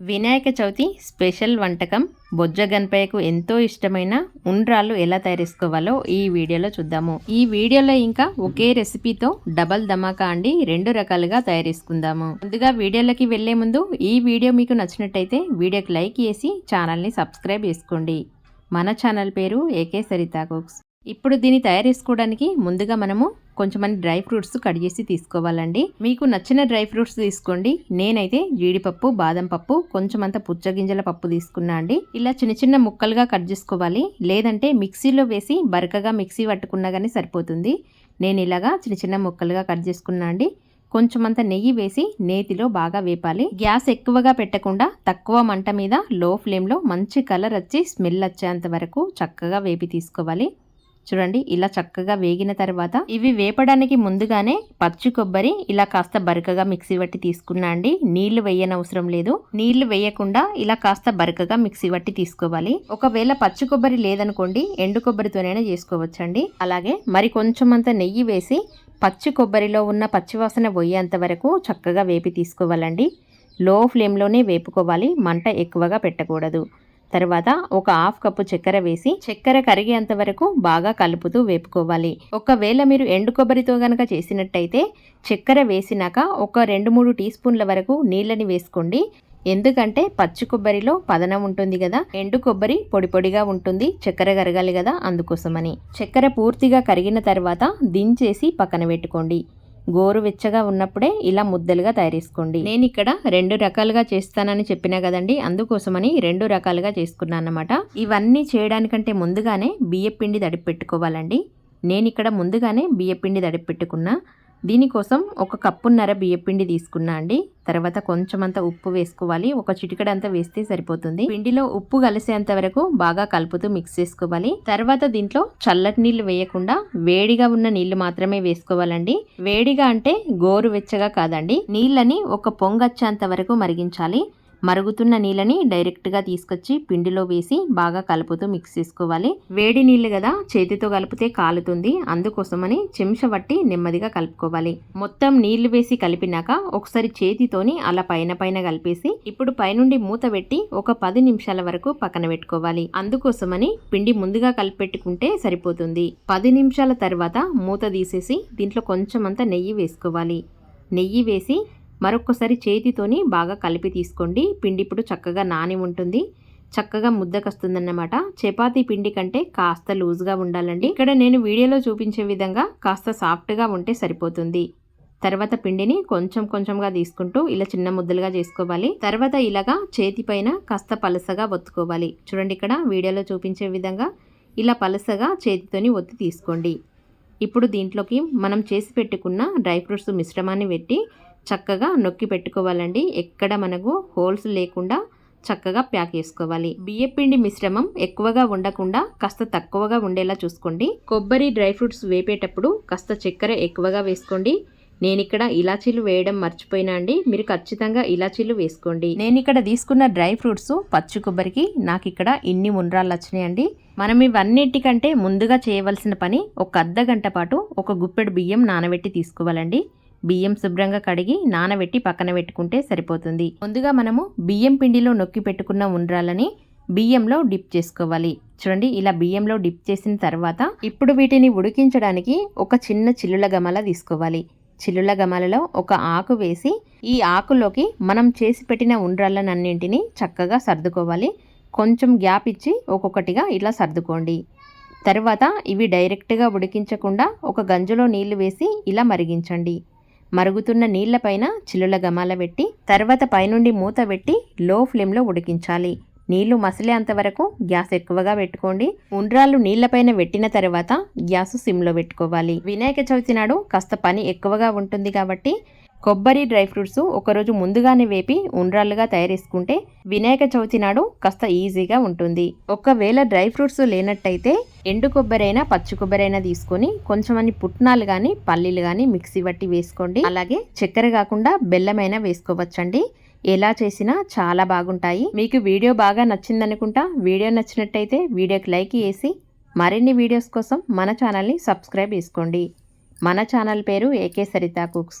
Vinayaka Chavithi special వంటకం బొజ్జ గణపయ్యకు ఎంతో ఇష్టమైన ఉండ్రాళ్ళు ఎలా తయారేసుకోవాలో ఈ వీడియోలో చూద్దాము. ఈ వీడియోలో ఇంకా ఒకే రెసిపీతో డబల్ ధమాకా అండి రెండు రకాలుగా తయారేసుకుందాము ముందుగా వీడియోలకి వెళ్ళే ముందు ఈ వీడియో మీకు నచ్చినట్టయితే వీడియోకి లైక్ చేసి ఛానల్ని సబ్స్క్రైబ్ చేసుకోండి. మన ఛానల్ పేరు ఏకే సరితా కుక్స్ ఇప్పుడు దీన్ని తయారు చేసుకోవడానికి ముందుగా మనము కొంచెం డ్రై ఫ్రూట్స్ కట్ చేసి తీసుకోవాలండి. మీకు నచ్చిన డ్రై ఫ్రూట్స్ తీసుకోండి. నేనైతే జీడిపప్పు బాదం పప్పు కొంచెం అంత పుచ్చగింజల పప్పు తీసుకున్నా అండి. ఇలా చిన్న చిన్న ముక్కలుగా కట్ చేసుకోవాలి. లేదంటే మిక్సీలో వేసి బరకగా మిక్సీ పట్టుకున్నా కానీ సరిపోతుంది. నేను ఇలాగా చిన్న చిన్న ముక్కలుగా కట్ చేసుకున్నా అండి. కొంచెం అంత నెయ్యి వేసి నేతిలో బాగా వేపాలి. గ్యాస్ ఎక్కువగా పెట్టకుండా తక్కువ మంట మీద లో ఫ్లేమ్లో మంచి కలర్ వచ్చి స్మెల్ వచ్చేంత వరకు చక్కగా వేపి తీసుకోవాలి. చూడండి ఇలా చక్కగా వేగిన తర్వాత ఇవి వేపడానికి ముందుగానే పచ్చి కొబ్బరి ఇలా కాస్త బరకగా మిక్సీ పట్టి తీసుకున్నా అండి. నీళ్ళు వేయనవసరం లేదు. నీళ్ళు వేయకుండా ఇలా కాస్త బరకగా మిక్సీ పట్టి తీసుకోవాలి. ఒకవేళ పచ్చి కొబ్బరి లేదనుకోండి ఎండు కొబ్బరితోనైనా చేసుకోవచ్చండి. అలాగే మరి కొంచెం అంత నెయ్యి వేసి పచ్చి కొబ్బరిలో ఉన్న పచ్చివాసన పోయేంత వరకు చక్కగా వేపి తీసుకోవాలండి. లో ఫ్లేమ్లోనే వేపుకోవాలి. మంట ఎక్కువగా పెట్టకూడదు. తర్వాత ఒక హాఫ్ కప్పు చక్కెర వేసి చక్కెర కరిగేంత వరకు బాగా కలుపుతూ వేపుకోవాలి. ఒకవేళ మీరు ఎండు కొబ్బరితో గనక చేసినట్టయితే చక్కెర వేసినాక ఒక రెండు మూడు టీ స్పూన్ల వరకు నీళ్ళని వేసుకోండి. ఎందుకంటే పచ్చి కొబ్బరిలో పదనం ఉంటుంది కదా ఎండు కొబ్బరి పొడి పొడిగా ఉంటుంది చక్కెర కరగాలి కదా అందుకోసమని. చక్కెర పూర్తిగా కరిగిన తర్వాత దించేసి పక్కన పెట్టుకోండి. గోరువెచ్చగా ఉన్నప్పుడే ఇలా ముద్దలుగా తయారేసుకోండి. నేను ఇక్కడ రెండు రకాలుగా చేస్తానని చెప్పినా కదండి అందుకోసమని రెండు రకాలుగా చేసుకున్నాను అనమాట ఇవన్నీ చేయడానికంటే ముందుగానే బియ్యపిండి తడిపి పెట్టుకోవాలండి నేను ఇక్కడ ముందుగానే బియ్యపిండి తడిపి పెట్టుకున్నా దీనికోసం ఒక కప్పున్నర బియ్యపిండి తీసుకున్నా అండి. తర్వాత కొంచెం అంత ఉప్పు వేసుకోవాలి. ఒక చిటికడంతా వేస్తే సరిపోతుంది. పిండిలో ఉప్పు కలిసేంత వరకు బాగా కలుపుతూ మిక్స్ చేసుకోవాలి. తర్వాత దీంట్లో చల్లటి నీళ్ళు వేయకుండా వేడిగా ఉన్న నీళ్ళు మాత్రమే వేసుకోవాలండి. వేడిగా అంటే గోరు వెచ్చగా కాదండి. నీళ్ళని ఒక పొంగచ్చేంత వరకు మరిగించాలి. మరుగుతున్న నీళ్ళని డైరెక్ట్గా తీసుకొచ్చి పిండిలో వేసి బాగా కలుపుతూ మిక్స్ చేసుకోవాలి. వేడి నీళ్ళు కదా చేతితో కలిపితే కాలుతుంది. అందుకోసమని చెంచ పట్టి నెమ్మదిగా కలుపుకోవాలి. మొత్తం నీళ్ళు వేసి కలిపినాక ఒకసారి చేతితోని అలా పైన పైన కలిపేసి ఇప్పుడు పైనుండి మూత పెట్టి ఒక పది నిమిషాల వరకు పక్కన పెట్టుకోవాలి. అందుకోసమని పిండి ముందుగా కలిపెట్టుకుంటే సరిపోతుంది. పది నిమిషాల తర్వాత మూత తీసేసి దీంట్లో కొంచెం అంత నెయ్యి వేసుకోవాలి. నెయ్యి వేసి మరొకసారి చేతితోని బాగా కలిపి తీసుకోండి. పిండి ఇప్పుడు చక్కగా నాని ఉంటుంది. చక్కగా ముద్దకొస్తుందన్నమాట చపాతీ పిండి కంటే కాస్త లూజ్గా ఉండాలండి. ఇక్కడ నేను వీడియోలో చూపించే విధంగా కాస్త సాఫ్ట్గా ఉంటే సరిపోతుంది. తర్వాత పిండిని కొంచెం కొంచెంగా తీసుకుంటూ ఇలా చిన్న ముద్దలుగా చేసుకోవాలి. తర్వాత ఇలాగా చేతి పైన కాస్త పలసగా ఒత్తుకోవాలి. చూడండి ఇక్కడ వీడియోలో చూపించే విధంగా ఇలా పలసగా చేతితోని ఒత్తి తీసుకోండి. ఇప్పుడు దీంట్లోకి మనం చేసి పెట్టుకున్న డ్రై ఫ్రూట్స్ మిశ్రమాన్ని పెట్టి చక్కగా నొక్కి పెట్టుకోవాలండి. ఎక్కడ మనకు హోల్స్ లేకుండా చక్కగా ప్యాక్ చేసుకోవాలి. బియ్యపిండి మిశ్రమం ఎక్కువగా ఉండకుండా కాస్త తక్కువగా ఉండేలా చూసుకోండి. కొబ్బరి డ్రై ఫ్రూట్స్ వేపేటప్పుడు కాస్త చక్కెర ఎక్కువగా వేసుకోండి. నేను ఇక్కడ ఇలాచీలు వేయడం మర్చిపోయినా అండి. మీరు ఖచ్చితంగా ఇలాచీలు వేసుకోండి. నేను ఇక్కడ తీసుకున్న డ్రై ఫ్రూట్స్ పచ్చి కొబ్బరికి నాకు ఇక్కడ ఇన్ని ఉండ్రాళ్ళు వచ్చినాయండి మనం ఇవన్నిటికంటే ముందుగా చేయవలసిన పని ఒక అర్ధ గంట పాటు ఒక గుప్పెడు బియ్యం నానబెట్టి తీసుకోవాలండి. బియ్యం శుభ్రంగా కడిగి నానబెట్టి పక్కన పెట్టుకుంటే సరిపోతుంది. ముందుగా మనము బియ్యం పిండిలో నొక్కి పెట్టుకున్న ఉండ్రాలని బియ్యంలో డిప్ చేసుకోవాలి. చూడండి ఇలా బియ్యంలో డిప్ చేసిన తర్వాత ఇప్పుడు వీటిని ఉడికించడానికి ఒక చిన్న చిల్లుల గమల తీసుకోవాలి. చిల్లుల గమలలో ఒక ఆకు వేసి ఈ ఆకులోకి మనం చేసి పెట్టిన ఉండ్రాళ్ళనన్నింటినీ చక్కగా సర్దుకోవాలి. కొంచెం గ్యాప్ ఇచ్చి ఒక్కొక్కటిగా ఇలా సర్దుకోండి. తర్వాత ఇవి డైరెక్ట్గా ఉడికించకుండా ఒక గంజులో నీళ్ళు వేసి ఇలా మరిగించండి. మరుగుతున్న నీళ్ళపైన చిల్లుల గమాల పెట్టి తర్వాత పైనుండి మూత పెట్టి లో ఫ్లేమ్లో ఉడికించాలి. నీళ్ళు మసిలేంత వరకు గ్యాస్ ఎక్కువగా పెట్టుకోండి. ఉండ్రాళ్ళు నీళ్ళపైన పెట్టిన తర్వాత గ్యాస్ సిమ్లో పెట్టుకోవాలి. వినాయక చవితి నాడు కాస్త పని ఎక్కువగా ఉంటుంది కాబట్టి కొబ్బరి డ్రై ఫ్రూట్స్ ఒకరోజు ముందుగానే వేపి ఉండ్రాళ్ళుగా తయారేసుకుంటే వినాయక చవితి నాడు కాస్త ఈజీగా ఉంటుంది. ఒకవేళ డ్రై ఫ్రూట్స్ లేనట్టయితే ఎండు కొబ్బరైనా పచ్చి కొబ్బరైనా తీసుకొని కొంచెమని పుట్నాలు కానీ పల్లీలు కానీ మిక్సీ బట్టి వేసుకోండి. అలాగే చక్కెర కాకుండా బెల్లమైనా వేసుకోవచ్చండి. ఎలా చేసినా చాలా బాగుంటాయి. మీకు వీడియో బాగా నచ్చిందనుకుంటా వీడియో నచ్చినట్టయితే వీడియోకి లైక్ చేసి మరిన్ని వీడియోస్ కోసం మన ఛానల్ని సబ్స్క్రైబ్ చేసుకోండి. మన ఛానల్ పేరు ఏకే సరితా కుక్స్.